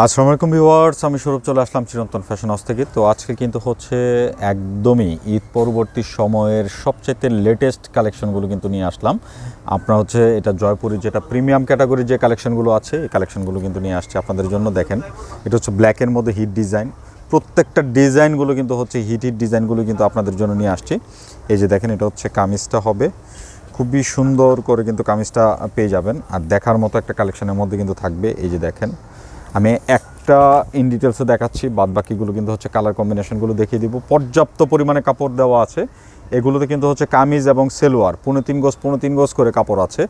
আসসালামু আলাইকুম ভিউয়ার্স, আমি সৌরভ চলে আসলাম চিরন্তন ফ্যাশন হাউস থেকে। তো আজকে কিন্তু হচ্ছে একদমই ঈদ পরবর্তী সময়ের সবচেয়ে লেটেস্ট কালেকশনগুলো কিন্তু নিয়ে আসলাম। আপনার হচ্ছে এটা জয়পুরের যেটা প্রিমিয়াম ক্যাটাগরির যে কালেকশনগুলো আছে, এই কালেকশনগুলো কিন্তু নিয়ে আসছে আপনাদের জন্য, দেখেন। এটা হচ্ছে ব্ল্যাকের মধ্যে হিট ডিজাইন প্রত্যেকটা ডিজাইনগুলো কিন্তু হচ্ছে হিট হিট ডিজাইনগুলো কিন্তু আপনাদের জন্য নিয়ে আসছি। এই যে দেখেন, এটা হচ্ছে কামিজটা হবে। খুবই সুন্দর করে কিন্তু কামিজটা পেয়ে যাবেন। আর দেখার মতো একটা কালেকশনের মধ্যে কিন্তু থাকবে। এই যে দেখেন আমি একটা ইন ডিটেলসে দেখাচ্ছি বাদ বাকিগুলো কিন্তু হচ্ছে কালার কম্বিনেশনগুলো দেখিয়ে দিব। পর্যাপ্ত পরিমাণে কাপড় দেওয়া আছে। এগুলোতে কিন্তু হচ্ছে কামিজ এবং সেলোয়ার পনেরো তিন গোজ পনেরো তিন গোজ করে কাপড় আছে।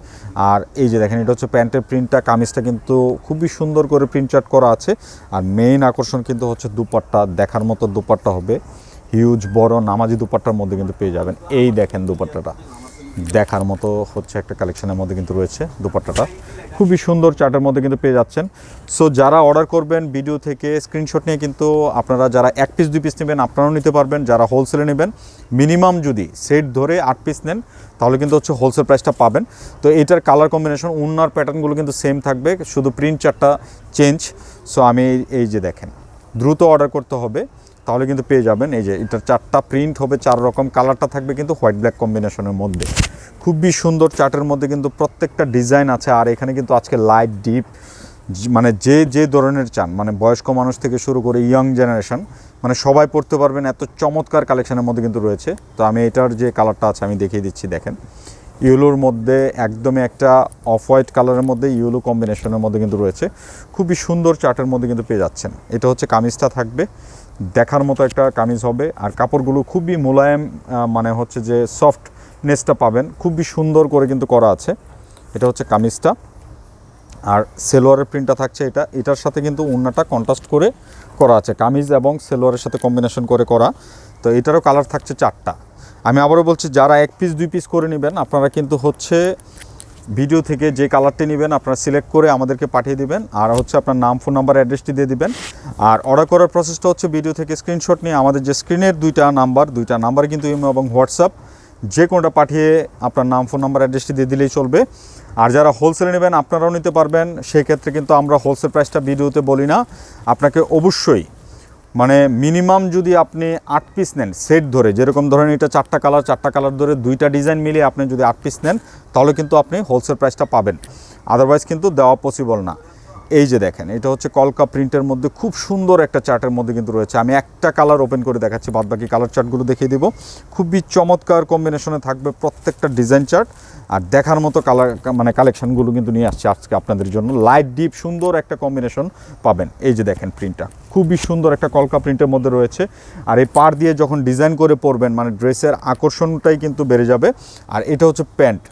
আর এই যে দেখেন, এটা হচ্ছে প্যান্টের প্রিন্টটা কামিজটা কিন্তু খুবই সুন্দর করে প্রিন্ট চার্ট করা আছে। আর মেইন আকর্ষণ কিন্তু হচ্ছে দুপাট্টা, দেখার মতো দুপাট্টা হবে। হিউজ বড়, নামাজি দুপাট্টার মধ্যে কিন্তু পেয়ে যাবেন। এই দেখেন দুপাট্টাটা। দেখার মতো হচ্ছে একটা কালেকশনের মধ্যে কিন্তু রয়েছে দুপাট্টাটা। খুবই সুন্দর চার্টের মধ্যে কিন্তু পেয়ে যাচ্ছেন। সো যারা অর্ডার করবেন ভিডিও থেকে স্ক্রিনশট নিয়ে কিন্তু আপনারা যারা এক পিস দুই পিস নেবেন, আপনারাও নিতে পারবেন। যারা হোলসেলে নেবেন মিনিমাম যদি সেট ধরে আট পিস নেন, তাহলে কিন্তু হচ্ছে হোলসেল প্রাইসটা পাবেন। তো এইটার কালার কম্বিনেশন উন্নার প্যাটার্নগুলো কিন্তু সেম থাকবে, শুধু প্রিন্ট চারটা চেঞ্জ সো আমি এই যে দেখেন, দ্রুত অর্ডার করতে হবে। তাহলে কিন্তু পেয়ে যাবেন। এই যে এটার চারটা প্রিন্ট হবে, চার রকম কালারটা থাকবে কিন্তু হোয়াইট ব্ল্যাক কম্বিনেশনের মধ্যে। খুবই সুন্দর চার্টের মধ্যে কিন্তু প্রত্যেকটা ডিজাইন আছে, আর এখানে কিন্তু আজকে লাইট ডিপ মানে যে যে ধরনের চান মানে বয়স্ক মানুষ থেকে শুরু করে ইয়ং জেনারেশন মানে সবাই পড়তে পারবেন, এত চমৎকার কালেকশনের মধ্যে কিন্তু রয়েছে। তো আমি এটার যে কালারটা আছে, আমি দেখিয়ে দিচ্ছি, দেখেন। ইউলোর মধ্যে একদমই একটা অফ হোয়াইট কালারের মধ্যে ইউলো কম্বিনেশনের মধ্যে কিন্তু রয়েছে। খুবই সুন্দর চার্টের মধ্যে কিন্তু পেয়ে যাচ্ছেন। এটা হচ্ছে কামিজটা থাকবে। দেখার মতো একটা কামিজ হবে। আর কাপড়গুলো খুবই মোলায়েম মানে হচ্ছে যে সফটনেসটা পাবেন। খুবই সুন্দর করে কিন্তু করা আছে। এটা হচ্ছে কামিজটা। আর সেলোয়ারের প্রিন্টটা থাকছে এটা। এটার সাথে কিন্তু উন্নাটা কন্ট্রাস্ট করে করা আছে। কামিজ এবং সেলোয়ারের সাথে কম্বিনেশন করে করা। তো এটারও কালার থাকছে চারটা। আমি আবারও বলছি, যারা এক পিস দুই পিস করে নেবেন, আপনারা কিন্তু হচ্ছে ভিডিও থেকে যে কালারটি নেবেন, আপনারা সিলেক্ট করে আমাদেরকে পাঠিয়ে দিবেন, আর হচ্ছে আপনার নাম ফোন নাম্বার অ্যাড্রেসটি দিয়ে দিবেন। আর অর্ডার করার প্রসেসটা হচ্ছে ভিডিও থেকে স্ক্রিনশট নিয়ে আমাদের যে স্ক্রিনের দুইটা নাম্বার দুইটা নাম্বার কিন্তু ইমো এবং হোয়াটসঅ্যাপ যে কোনোটা পাঠিয়ে আপনার নাম ফোন নাম্বার অ্যাড্রেসটি দিয়ে দিলেই চলবে। আর যারা হোলসেলে নেবেন, আপনারাও নিতে পারবেন, সেক্ষেত্রে কিন্তু আমরা হোলসেল প্রাইসটা ভিডিওতে বলি না। আপনাকে অবশ্যই মানে মিনিমাম যদি আপনি আট পিস নেন সেট ধরে, যেরকম ধরেন এটা চারটা কালার চারটা কালার ধরে দুইটা ডিজাইন মিলিয়ে আপনি যদি আট পিস নেন, তাহলে কিন্তু আপনি হোলসেল প্রাইসটা পাবেন। আদারওয়াইজ কিন্তু দেওয়া পসিবল না। এই যে দেখেন, এটা হচ্ছে কলকা প্রিন্টের মধ্যে খুব সুন্দর একটা চার্টের মধ্যে কিন্তু রয়েছে। আমি একটা কালার ওপেন করে দেখাচ্ছি বাদ বাকি কালার চার্টগুলো দেখিয়ে দিব। খুবই চমৎকার কম্বিনেশনে থাকবে প্রত্যেকটা ডিজাইন চার্ট আর দেখার মতো কালার মানে কালেকশনগুলো কিন্তু নিয়ে আসছে আজকে আপনাদের জন্য। লাইট ডিপ সুন্দর একটা কম্বিনেশন পাবেন। এই যে দেখেন প্রিন্টটা খুবই সুন্দর একটা কলকা প্রিন্টের মধ্যে রয়েছে। আর এই পার দিয়ে যখন ডিজাইন করে পরবেন মানে ড্রেসের আকর্ষণটাই কিন্তু বেড়ে যাবে। আর এটা হচ্ছে প্যান্ট।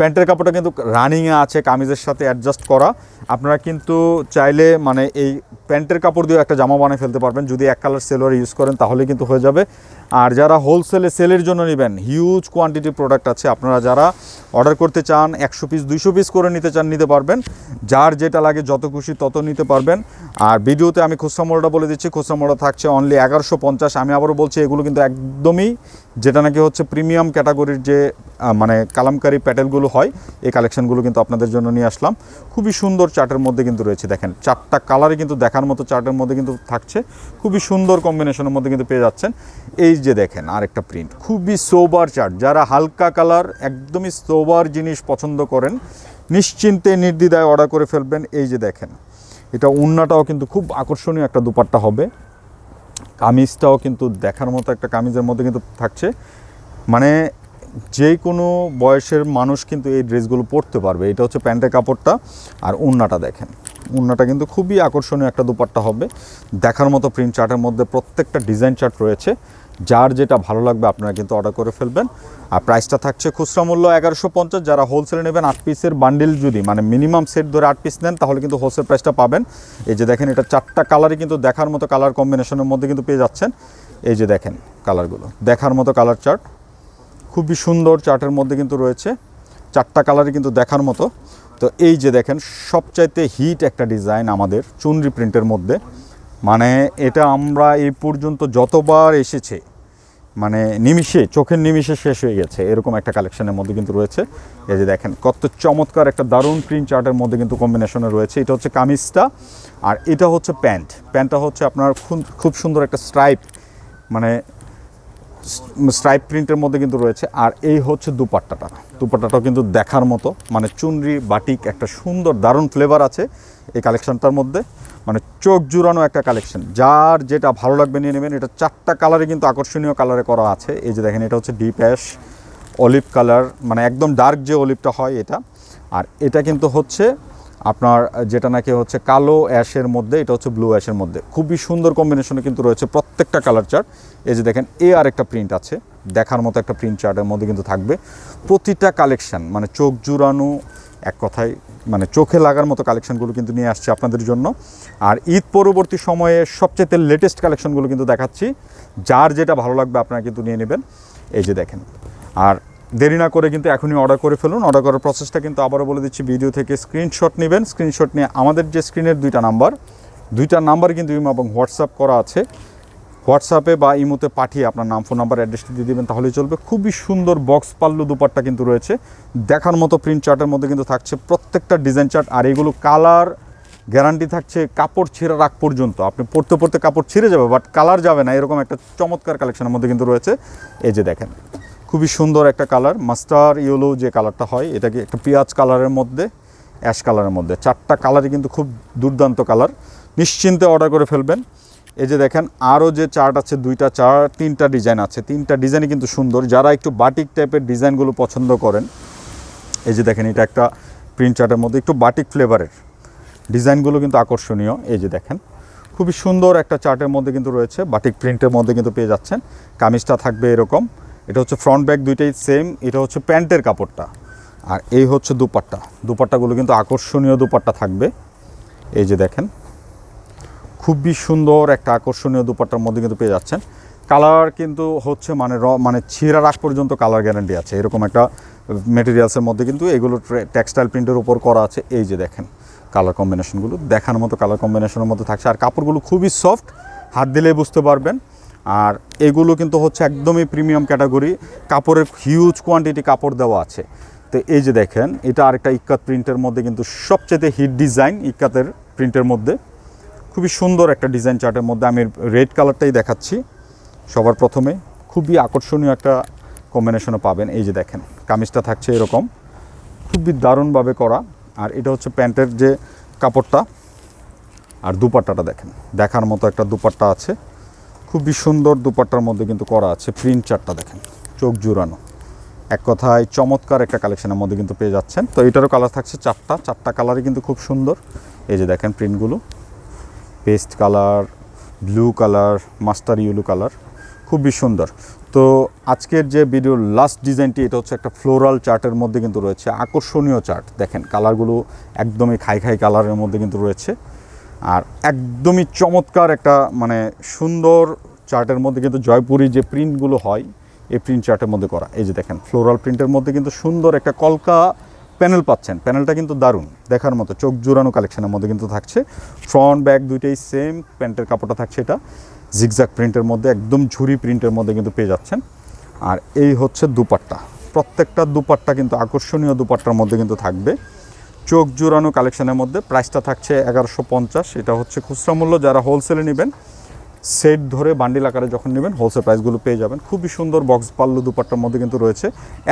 প্যান্টের কাপড়টা কিন্তু রানিংয়ে আছে, কামিজের সাথে অ্যাডজাস্ট করা। আপনারা কিন্তু চাইলে মানে এই প্যান্টের কাপড় দিয়েও একটা জামা বানিয়ে ফেলতে পারবেন। যদি এক কালার সেলোয়ার ইউজ করেন তাহলে কিন্তু হয়ে যাবে। আর যারা হোলসেলে সেলের জন্য নেবেন হিউজ কোয়ান্টিটি প্রোডাক্ট আছে, আপনারা যারা অর্ডার করতে চান, একশো পিস দুইশো পিস করে নিতে চান, নিতে পারবেন। যার যেটা লাগে, যত খুশি তত নিতে পারবেন। আর ভিডিওতে আমি খুচরা মোড়টা বলে দিচ্ছি খুচরা মোড়া থাকছে অনলি এগারোশো পঞ্চাশ। আমি আবারও বলছি, এগুলো কিন্তু একদমই যেটা নাকি হচ্ছে প্রিমিয়াম ক্যাটাগরির যে মানে কালামকারি প্যাটেলগুলো হয়, এই কালেকশনগুলো কিন্তু আপনাদের জন্য নিয়ে আসলাম। খুবই সুন্দর চার্টের মধ্যে কিন্তু রয়েছে, দেখেন। চারটা কালারে কিন্তু দেখার মতো চার্টের মধ্যে কিন্তু থাকছে। খুবই সুন্দর কম্বিনেশনের মধ্যে কিন্তু পেয়ে যাচ্ছেন। এই যে দেখেন, আরেকটা প্রিন্ট খুবই সোবার চার্ট যারা হালকা কালার একদমই সোবার জিনিস পছন্দ করেন, নিশ্চিন্তে, নির্দ্বিধায় অর্ডার করে ফেলবেন। এই যে দেখেন, এটা উন্নাটাও কিন্তু খুব আকর্ষণীয় একটা দুপাট্টা হবে। কামিজটাও কিন্তু দেখার মতো একটা কামিজের মধ্যে কিন্তু থাকছে। মানে যে কোনো বয়সের মানুষ কিন্তু এই ড্রেসগুলো পরতে পারবে। এটা হচ্ছে প্যান্টের কাপড়টা আর উন্নাটা দেখেন। উন্নাটা কিন্তু খুবই আকর্ষণীয় একটা দুপাট্টা হবে। দেখার মতো প্রিন্ট চার্টের মধ্যে প্রত্যেকটা ডিজাইন চার্ট রয়েছে। যার যেটা ভালো লাগবে আপনারা কিন্তু অর্ডার করে ফেলবেন। আর প্রাইসটা থাকছে খুচরা মূল্য এগারোশো পঞ্চাশ, যারা হোলসেলে নেবেন আট পিসের বান্ডিল যদি মানে মিনিমাম সেট ধরে আট পিস নেন, তাহলে কিন্তু হোলসেল প্রাইসটা পাবেন। এই যে দেখেন, এটা চারটা কালারই কিন্তু দেখার মতো কালার কম্বিনেশনের মধ্যে কিন্তু পেয়ে যাচ্ছেন। এই যে দেখেন কালারগুলো দেখার মতো কালার চার্ট খুবই সুন্দর চার্টের মধ্যে কিন্তু রয়েছে। চারটা কালারই কিন্তু দেখার মতো। তো এই যে দেখেন, সবচাইতে হিট একটা ডিজাইন আমাদের চুনরি প্রিন্টের মধ্যে। মানে এটা আমরা এই পর্যন্ত যতবার এসেছে মানে নিমিষে, চোখের নিমিষে শেষ হয়ে গেছে। এরকম একটা কালেকশনের মধ্যে কিন্তু রয়েছে। এই যে দেখেন, কত চমৎকার একটা দারুণ প্রিন্ট চার্টের মধ্যে কিন্তু কম্বিনেশনে রয়েছে। এটা হচ্ছে কামিজটা, আর এটা হচ্ছে প্যান্ট প্যান্টটা হচ্ছে আপনার খুব- সুন্দর একটা স্ট্রাইপ মানে স্ট্রাইপ প্রিন্টের মধ্যে কিন্তু রয়েছে। আর এই হচ্ছে দুপাট্টাটা। দুপাট্টাটাও কিন্তু দেখার মতো মানে চুনরি, বাটিক, একটা সুন্দর দারুণ ফ্লেভার আছে এই কালেকশনটার মধ্যে। মানে চোখ জুড়ানো একটা কালেকশন যার যেটা ভালো লাগবে নিয়ে নেবেন, এটা চারটা কালারে কিন্তু আকর্ষণীয় কালারে করা আছে। এই যে দেখেন, এটা হচ্ছে ডিপ অ্যাশ অলিভ কালার মানে একদম ডার্ক যে অলিভটা হয় এটা। আর এটা কিন্তু হচ্ছে আপনার, যেটা নাকি হচ্ছে কালো অ্যাশের মধ্যে, এটা হচ্ছে ব্লু অ্যাশের মধ্যে। খুবই সুন্দর কম্বিনেশনে কিন্তু রয়েছে প্রত্যেকটা কালার চার্ট এই যে দেখেন, এ আর একটা প্রিন্ট আছে। দেখার মতো একটা প্রিন্ট চার্টের মধ্যে কিন্তু থাকবে। প্রতিটা কালেকশন মানে চোখ জুড়ানো এক কথায় মানে চোখে লাগার মতো কালেকশনগুলো কিন্তু নিয়ে আসছে আপনাদের জন্য। আর ঈদ পরবর্তী সময়ে সবচেয়ে লেটেস্ট কালেকশনগুলো কিন্তু দেখাচ্ছি। যার যেটা ভালো লাগবে আপনারা কিন্তু নিয়ে নেবেন। এই যে দেখেন। আর দেরি না করে কিন্তু এখনই অর্ডার করে ফেলুন। অর্ডার করার প্রসেসটা কিন্তু আবারও বলে দিচ্ছি ভিডিও থেকে স্ক্রিনশট নেবেন। স্ক্রিনশট নিয়ে আমাদের যে স্ক্রিনের দুইটা নাম্বার দুইটা নাম্বার কিন্তু এবং হোয়াটসঅ্যাপ করা আছে। হোয়াটসঅ্যাপে বা ইমোতে পাঠিয়ে আপনার নাম, ফোন নাম্বার, অ্যাড্রেসটি দিয়ে দেবেন, তাহলেই চলবে। খুবই সুন্দর বক্স পাল্লু দুপাট্টা কিন্তু রয়েছে। দেখার মতো প্রিন্ট চার্টের মধ্যে কিন্তু থাকছে প্রত্যেকটা ডিজাইন চার্ট আর এগুলো কালার গ্যারান্টি থাকছে কাপড় ছেঁড়া রাখ পর্যন্ত। আপনি পড়তে পড়তে কাপড় ছিঁড়ে যাবে বাট কালার যাবে না, এরকম একটা চমৎকার কালেকশনের মধ্যে কিন্তু রয়েছে। এই যে দেখেন, খুবই সুন্দর একটা কালার মাস্টার ইয়েলো যে কালারটা হয়, এটাকে একটা পেঁয়াজ কালারের মধ্যে অ্যাশ কালারের মধ্যে। চারটা কালারই কিন্তু খুব দুর্দান্ত কালার নিশ্চিন্তে অর্ডার করে ফেলবেন। এই যে দেখেন আরও যে চার্ট আছে, দুইটা চার তিনটা ডিজাইন আছে। তিনটা ডিজাইনই কিন্তু সুন্দর। যারা একটু বাটিক টাইপের ডিজাইনগুলো পছন্দ করেন, এই যে দেখেন, এটা একটা প্রিন্ট চার্টের মধ্যে একটু বাটিক ফ্লেভারের ডিজাইনগুলো কিন্তু আকর্ষণীয়। এই যে দেখেন, খুবই সুন্দর একটা চার্টের মধ্যে কিন্তু রয়েছে, বাটিক প্রিন্টের মধ্যে কিন্তু পেয়ে যাচ্ছেন। কামিজটা থাকবে এরকম। এটা হচ্ছে ফ্রন্ট ব্যাক দুইটাই সেম এটা হচ্ছে প্যান্টের কাপড়টা। আর এই হচ্ছে দুপাট্টা। দুপাট্টাগুলো কিন্তু আকর্ষণীয় দুপাট্টা থাকবে। এই যে দেখেন খুবই সুন্দর একটা আকর্ষণীয় দুপাট্টার মধ্যে কিন্তু পেয়ে যাচ্ছেন। কালার কিন্তু হচ্ছে মানে র মানে ছিঁড়ার আগ পর্যন্ত কালার গ্যারান্টি আছে। এরকম একটা মেটেরিয়ালসের মধ্যে কিন্তু এগুলো টেক্সটাইল প্রিন্টের উপর করা আছে। এই যে দেখেন কালার কম্বিনেশনগুলো দেখার মতো কালার কম্বিনেশনের মধ্যে থাকছে। আর কাপড়গুলো খুবই সফট হাত দিলে বুঝতে পারবেন। আর এগুলো কিন্তু হচ্ছে একদমই প্রিমিয়াম ক্যাটাগরি কাপড়ের হিউজ কোয়ান্টিটি কাপড় দেওয়া আছে। তো এই যে দেখেন, এটা আরেকটা ইক্কাত প্রিন্টের মধ্যে কিন্তু সবচেয়ে হিট ডিজাইন ইক্কাতের প্রিন্টের মধ্যে। খুবই সুন্দর একটা ডিজাইন চার্টের মধ্যে আমি রেড কালারটাই দেখাচ্ছি। সবার প্রথমে খুবই আকর্ষণীয় একটা কম্বিনেশনে পাবেন। এই যে দেখেন, কামিজটা থাকছে এরকম। খুবই দারুণভাবে করা। আর এটা হচ্ছে প্যান্টের যে কাপড়টা, আর দুপাট্টাটা দেখেন, দেখার মতো একটা দুপাট্টা আছে। খুবই সুন্দর দুপাট্টার মধ্যে কিন্তু করা আছে প্রিন্ট চারটা দেখেন, চোখ জুড়ানো। এক কথায় চমৎকার একটা কালেকশনের মধ্যে কিন্তু পেয়ে যাচ্ছেন। তো এটারও কালার থাকছে চারটা চারটা কালারই কিন্তু খুব সুন্দর। এই যে দেখেন প্রিন্টগুলো paste colour, blue colour, mustard yellow colour, খুবই সুন্দর। তো আজকের যে ভিডিওর লাস্ট ডিজাইনটি এটা হচ্ছে একটা ফ্লোরাল চার্টের মধ্যে কিন্তু রয়েছে, আকর্ষণীয় চার্ট। দেখেন, কালারগুলো একদমই খাই খাই কালারের মধ্যে কিন্তু রয়েছে। আর একদমই চমৎকার একটা মানে সুন্দর চার্টের মধ্যে কিন্তু জয়পুরি যে প্রিন্টগুলো হয়, এই প্রিন্ট চার্টের মধ্যে করা। এই যে দেখেন ফ্লোরাল প্রিন্টের মধ্যে কিন্তু সুন্দর একটা কলকা প্যানেল পাচ্ছেন। প্যানেলটা কিন্তু দারুণ। দেখার মতো চোখ জোড়ানো কালেকশনের মধ্যে কিন্তু থাকছে। ফ্রন্ট ব্যাক দুইটাই সেম প্যান্টের কাপড়টা থাকছে এটা। জিগজাক প্রিন্টের মধ্যে, একদম ঝুরি প্রিন্টের মধ্যে কিন্তু পেয়ে যাচ্ছেন। আর এই হচ্ছে দুপাট্টা। প্রত্যেকটা দুপাট্টা কিন্তু আকর্ষণীয় দুপাট্টার মধ্যে কিন্তু থাকবে। চোখ জোরানো কালেকশনের মধ্যে প্রাইসটা থাকছে এগারোশো পঞ্চাশ। এটা হচ্ছে খুচরা মূল্য। যারা হোলসেলে নেবেন সেট ধরে বান্ডিল আকারে যখন নেবেন হোলসেল প্রাইসগুলো পেয়ে যাবেন। খুবই সুন্দর বক্স পাল্লু দুপাট্টার মধ্যে কিন্তু রয়েছে।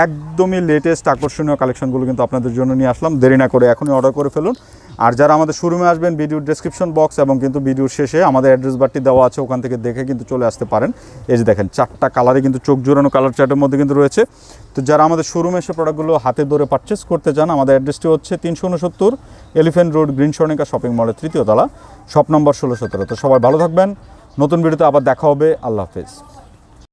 একদমই লেটেস্ট আকর্ষণীয় কালেকশনগুলো কিন্তু আপনাদের জন্য নিয়ে আসলাম। দেরি না করে এখনই অর্ডার করে ফেলুন। আর যারা আমাদের শোরুমে আসবেন ভিডিওর ডেসক্রিপশন বক্স এবং কিন্তু ভিডিওর শেষে আমাদের অ্যাড্রেস বারটি দেওয়া আছে, ওখান থেকে দেখে কিন্তু চলে আসতে পারেন। এই যে দেখেন, চারটা কালারে কিন্তু চোখ জোরানো কালার চার্টের মধ্যে কিন্তু রয়েছে। তো যারা আমাদের শোরুমে এসে প্রোডাক্টগুলো হাতে ধরে পারচেস করতে চান, আমাদের অ্যাড্রেসটি হচ্ছে তিনশো উনসত্তর Elephant Road Green Swarnika shopping মলের তৃতীয় তলা শপ নম্বর ষোলো সতেরো। তো সবাই ভালো থাকবেন। নতুন ভিডিওতে আবার দেখা হবে। আল্লাহ হাফেজ।